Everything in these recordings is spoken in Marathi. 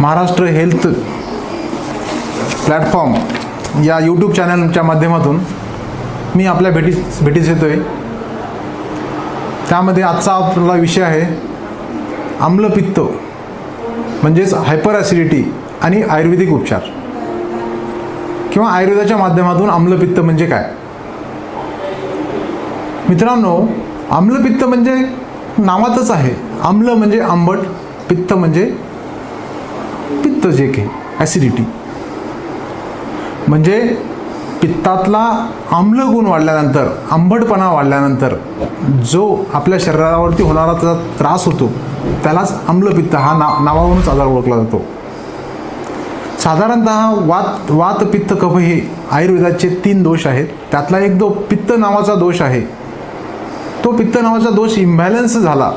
महाराष्ट्र हेल्थ प्लॅटफॉर्म या यूट्यूब चॅनलच्या माध्यमातून मी आपल्या भेटीस भेटीस येतो आहे त्यामध्ये आजचा आपला विषय आहे आम्लपित्त म्हणजेच हायपर ॲसिडिटी आणि आयुर्वेदिक उपचार. किंवा आयुर्वेदाच्या माध्यमातून आम्लपित्त म्हणजे काय? मित्रांनो आम्लपित्त म्हणजे नावातच आहे. आम्ल म्हणजे आंबट पित्त म्हणजे पित्त जे काही ॲसिडिटी म्हणजे पित्तातला आम्ल गुण वाढल्यानंतर आंबटपणा वाढल्यानंतर जो आपल्या शरीरावरती होणारा त्याचा त्रास होतो त्यालाच आम्लपित्त हा ना नावावरूनच आजार ओळखला जातो. साधारणतः वात वात पित्त कफ हे आयुर्वेदाचे तीन दोष आहेत. त्यातला एक दो पित्त नावाचा दोष आहे तो पित्त नावाचा दोष इम्बॅलन्स झाला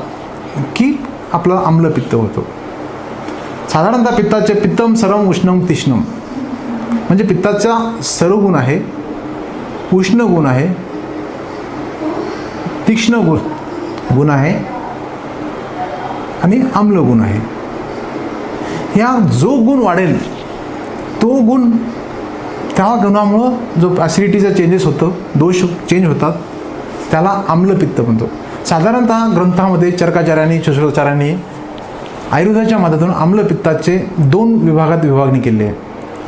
की आपला आम्लपित्त होतो. साधारणतः पित्ताचे पित्तम सरम उष्णम तिष्णम. म्हणजे पित्ताचा सर्व गुण आहे उष्ण गुण आहे तीक्ष्ण गुण गुण आहे आणि आम्ल गुण आहे. या जो गुण वाढेल तो गुण त्या गुणामुळं जो ॲसिडिटीचा चेंजेस होतं दोष चेंज होतात त्याला आम्लपित्त म्हणतो. साधारणतः ग्रंथामध्ये चरकाचार्यांनी शुश्राचार्यांनी आयुर्वेदाच्या मदतीतून आम्लपित्ताचे दोन विभागात विभागणी केली आहे.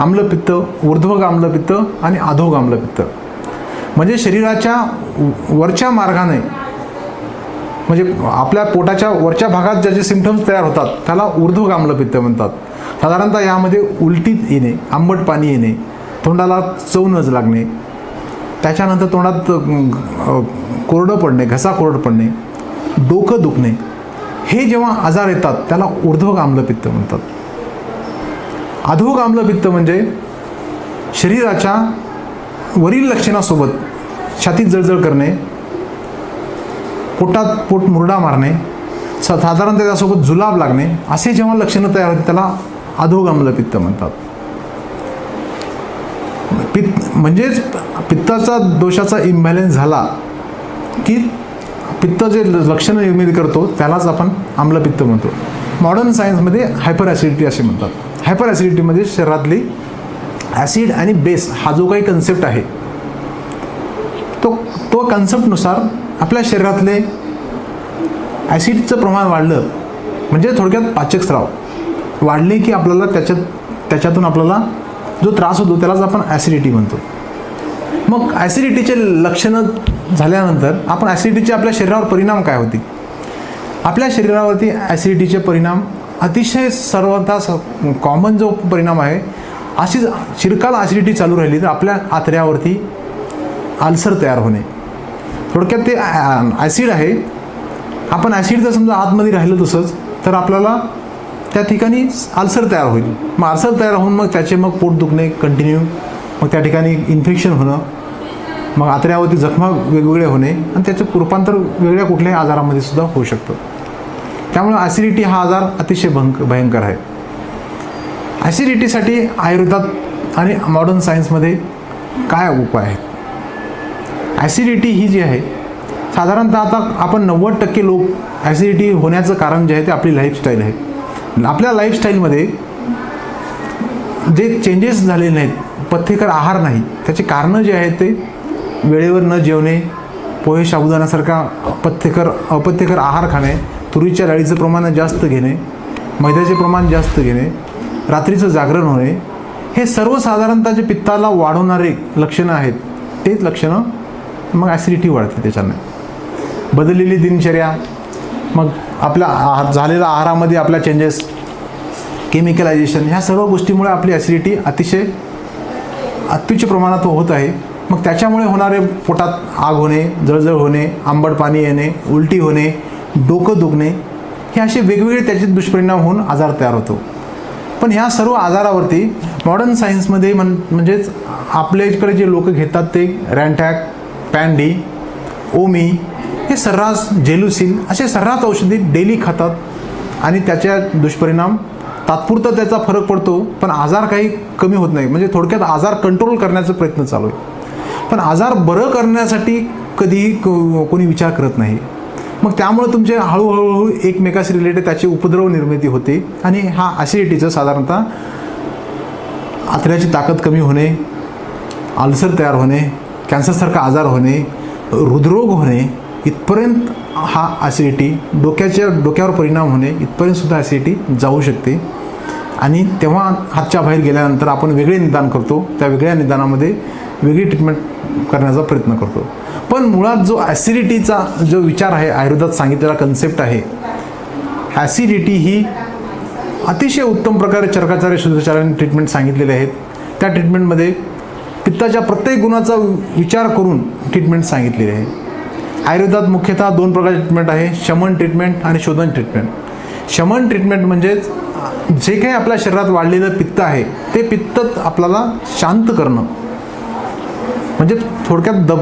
आम्लपित्त ऊर्ध्वग आम्लपित्त आणि अधोग आम्लपित्त. म्हणजे शरीराच्या वरच्या मार्गाने म्हणजे आपल्या पोटाच्या वरच्या भागात ज्याचे सिमटम्स तयार होतात त्याला ऊर्ध्वग आम्लपित्त म्हणतात. साधारणतः यामध्ये उलटी येणे आंबट पाणी येणे तोंडाला चव नज लागणे त्याच्यानंतर तोंडात कोरडं पडणे घसा कोरड पडणे डोकं दुखणे हे जेव्हा आजार येतात त्याला ऊर्ध्वग आम्लपित्त म्हणतात. अधोग आम्लपित्त म्हणजे शरीराच्या वरील लक्षणासोबत छातीत जळजळ करणे पोटात पोट मुरडा मारणे स साधारणतः त्यासोबत जुलाब लागणे असे जेव्हा लक्षणं तयार होते त्याला अधोग आम्लपित्त म्हणतात. पित्त म्हणजेच पित्ताचा दोषाचा इम्बॅलेन्स झाला की पित्त जे लक्षणं निर्मिती करतो त्यालाच आपण आम्लपित्त म्हणतो. मॉडर्न सायन्समध्ये हायपर ॲसिडिटी असे म्हणतात. हायपर ॲसिडिटीमध्ये शरीरातली ॲसिड आणि बेस हा जो काही कन्सेप्ट आहे तो तो कन्सेप्टनुसार आपल्या शरीरातले ॲसिडचं प्रमाण वाढलं म्हणजे थोडक्यात पाचक स्राव वाढले की आपल्याला त्याच्यात त्याच्यातून आपल्याला जो त्रास होतो त्यालाच आपण ॲसिडिटी म्हणतो. मग ॲसिडिटीचे लक्षणं झाल्यानंतर आपण ॲसिडिटीचे आपल्या शरीरावर परिणाम काय होते आपल्या शरीरावरती ॲसिडिटीचे परिणाम अतिशय सर्वता कॉमन जो परिणाम आहे अशीच चिरकाल ॲसिडिटी चालू राहिली तर आपल्या आतड्यावरती आल्सर तयार होणे. थोडक्यात ते ॲसिड आहे. आपण ॲसिड जर समजा आतमध्ये राहिलं तसंच तर आपल्याला त्या ठिकाणी आल्सर तयार होईल. मग आल्सर तयार होऊन मग त्याचे मग पोट दुखणे कंटिन्यू मग त्या ठिकाणी इन्फेक्शन होणं. मग आतड्यावरती जखमा वेगवेगळे होणे आणि त्याचं रूपांतर वेगळ्या कुठल्याही आजारामध्ये सुद्धा होऊ शकतं. त्यामुळे ॲसिडिटी हा आजार अतिशय भंक भयंकर आहे. ॲसिडिटीसाठी आयुर्वेदात आणि मॉडर्न सायन्समध्ये काय उपाय आहेत? ॲसिडिटी ही जी आहे साधारणतः आता आपण नव्वद टक्के लोक ॲसिडिटी होण्याचं कारण जे आहे ते आपली लाईफस्टाईल आहे. आपल्या लाईफस्टाईलमध्ये जे चेंजेस झालेले नाहीत पथ्यकर आहार नाही त्याचे कारणं जे आहेत ते वेळेवर न जेवणे पोहे साबुदाण्यासारखा पथ्यकर अपथ्यकर आहार खाणे तुरीच्या डाळीचं प्रमाण जास्त घेणे मैद्याचे प्रमाण जास्त घेणे रात्रीचं जागरण होणे हे सर्वसाधारणतः जे पित्ताला वाढवणारे लक्षणं आहेत तेच लक्षणं मग ॲसिडिटी वाढते त्याच्यानं. बदललेली दिनचर्या मग आपल्या आहार झालेल्या आहारामध्ये आपल्या चेंजेस केमिकलायझेशन ह्या सर्व गोष्टीमुळे आपली ॲसिडिटी अतिशय अत्युच्च प्रमाणात होत आहे. मग त्याच्यामुळे होणारे पोटात आग होणे जळजळ होणे आंबट पाणी येणे उलटी होणे डोकं दुखणे हे असे वेगवेगळे त्याचे दुष्परिणाम होऊन आजार तयार होतो. पण ह्या सर्व आजारावरती मॉडर्न सायन्समध्ये म्हण म्हणजेच आपल्याकडे जे लोक घेतात ते रॅन्टॅक पॅन्डी ओमी हे सर्रास जेलुसिन असे सर्रास औषधी डेली खातात आणि त्याच्या दुष्परिणाम तात्पुरता त्याचा फरक पडतो पण आजार काही कमी होत नाही. म्हणजे थोडक्यात आजार कंट्रोल करण्याचा प्रयत्न चालू आहे. पण आजार बरं करण्यासाठी कधीही कोणी विचार करत नाही. मग त्यामुळे तुमचे हळूहळू एकमेकाशी रिलेटेड त्याची उपद्रव निर्मिती होते. आणि हा ॲसिडिटीचं साधारणतः आतड्याची ताकद कमी होणे आल्सर तयार होणे कॅन्सरसारखा आजार होणे हृदरोग होणे इथपर्यंत हा ॲसिडिटी डोक्याच्या डोक्यावर परिणाम होणे इथपर्यंतसुद्धा ॲसिडिटी जाऊ शकते. आणि तेव्हा हातच्या बाहेर गेल्यानंतर आपण वेगळे निदान करतो. त्या वेगळ्या निदानामध्ये वेगळी ट्रीटमेंट करण्याचा प्रयत्न करतो. पण मुळात जो ॲसिडिटीचा जो विचार आहे आयुर्वेदात सांगितलेला कन्सेप्ट आहे ॲसिडिटी ही अतिशय उत्तम प्रकारे चरकाचार्य शुद्धाचार्याने ट्रीटमेंट सांगितलेले आहेत. त्या ट्रीटमेंटमध्ये पित्ताच्या प्रत्येक गुणाचा विचार करून ट्रीटमेंट सांगितलेली आहे. आयुर्वेदात मुख्यतः दोन प्रकारचे ट्रीटमेंट आहे शमन ट्रीटमेंट आणि शोधन ट्रीटमेंट शमन ट्रीटमेंट म्हणजेच जे काही आपल्या शरीरात वाढलेलं पित्त आहे ते पित्त आपल्याला शांत करणं. म्हणजे थोडक्यात दब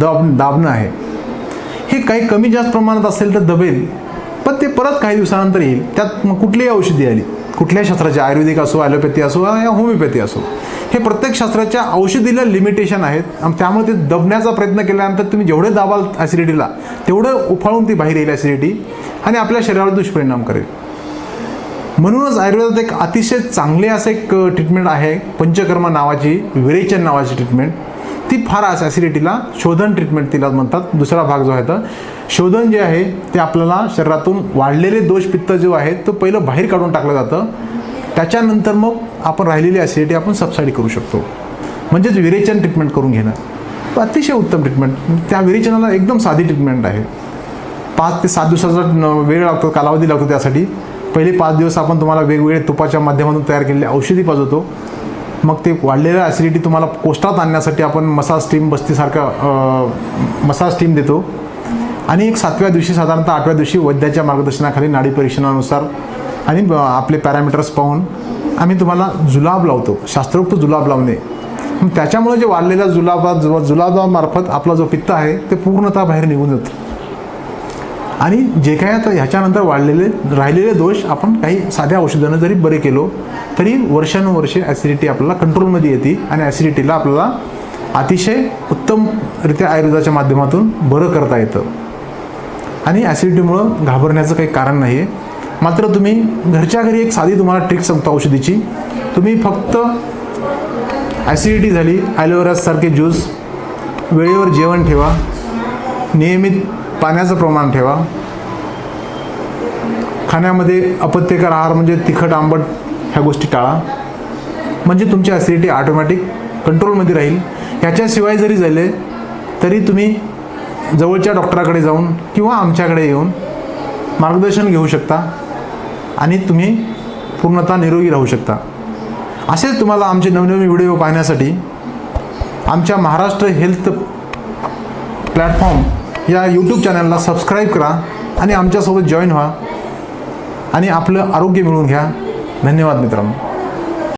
दब दाबणं आहे. हे काही कमी जास्त प्रमाणात असेल तर दबेल पण ते परत काही दिवसानंतर येईल. त्यात मग कुठलीही औषधी आली. कुठल्याही शास्त्राचे? आयुर्वेदिक असो ॲलोपॅथी असो या होमिओपॅथी असो. हे प्रत्येक शास्त्राच्या औषधीला लिमिटेशन आहेत. आणि त्यामुळे ते दबण्याचा प्रयत्न केल्यानंतर तुम्ही जेवढे दाबाल ॲसिडिटीला तेवढं उफाळून ती बाहेर येईल ॲसिडिटी आणि आपल्या शरीरावर दुष्परिणाम करेल. म्हणूनच आयुर्वेदात एक अतिशय चांगले असं एक ट्रीटमेंट आहे. पंचकर्म नावाची विरेचन नावाची ट्रीटमेंट ती फार ॲसिडिटीला शोधन ट्रीटमेंट तिला म्हणतात. दुसरा भाग जो आहे तर शोधन जे आहे ते आपल्याला शरीरातून वाढलेले दोष पित्त जो आहे तो पहिलं बाहेर काढून टाकलं जातं. त्याच्यानंतर मग आपण राहिलेली ॲसिडिटी आपण सबसाईड करू शकतो. म्हणजेच विरेचन ट्रीटमेंट करून घेणं. अतिशय उत्तम ट्रीटमेंट त्या विरेचनाला एकदम साधी ट्रीटमेंट आहे. पाच ते सात दिवसाचा वेळ लागतो कालावधी लागतो त्यासाठी. पहिले पाच दिवस आपण तुम्हाला वेगवेगळे तुपाच्या माध्यमातून तयार केलेले औषधी पाजवतो. मग ते वाढलेलं ॲसिडिटी तुम्हाला कोष्टात आणण्यासाठी आपण मसाज स्टीम बस्तीसारखं मसाज स्टीम देतो. आणि एक सातव्या दिवशी साधारणतः आठव्या दिवशी वैद्याच्या मार्गदर्शनाखाली नाडी परीक्षणानुसार आणि आपले पॅरामीटर्स पाहून आम्ही तुम्हाला जुलाब लावतो शास्त्रोक्त जुलाब लावणे. मग त्याच्यामुळे जे वाढलेल्या जुलाबा जुलाबामार्फत आपला जो पित्त आहे ते पूर्णतः बाहेर निघून जातं. आणि जे काय आता ह्याच्यानंतर वाढलेले राहिलेले दोष आपण काही साध्या औषधानं जरी बरे केलो तरी वर्षानुवर्षे ॲसिडिटी आपल्याला कंट्रोलमध्ये येते आणि ॲसिडिटीला आपल्याला अतिशय उत्तमरित्या आयुर्वेदाच्या माध्यमातून बरं करता येतं. आणि ॲसिडिटीमुळं घाबरण्याचं काही कारण नाही आहे मात्र तुम्ही घरच्या घरी एक साधी तुम्हाला ट्रिक सांगतो औषधीची. तुम्ही फक्त ॲसिडिटी झाली ॲलोवेरासारखे ज्यूस वेळेवर जेवण ठेवा. नियमित पाण्याचं प्रमाण ठेवा. खाण्यामध्ये अपत्यकर आहार म्हणजे तिखट आंबट ह्या गोष्टी टाळा. म्हणजे तुमची ॲसिडिटी ऑटोमॅटिक कंट्रोलमध्ये राहील. ह्याच्याशिवाय जरी झाले तरी तुम्ही जवळच्या डॉक्टराकडे जाऊन किंवा आमच्याकडे येऊन मार्गदर्शन घेऊ शकता आणि तुम्ही पूर्णतः निरोगी राहू शकता. असेच तुम्हाला आमचे नवनवीन व्हिडिओ पाहण्यासाठी आमच्या महाराष्ट्र हेल्थ प्लॅटफॉर्म या यूट्यूब चॅनलला सबस्क्राईब करा आणि आमच्यासोबत जॉईन व्हा आणि आपलं आरोग्य मिळवून घ्या. धन्यवाद मित्रांनो.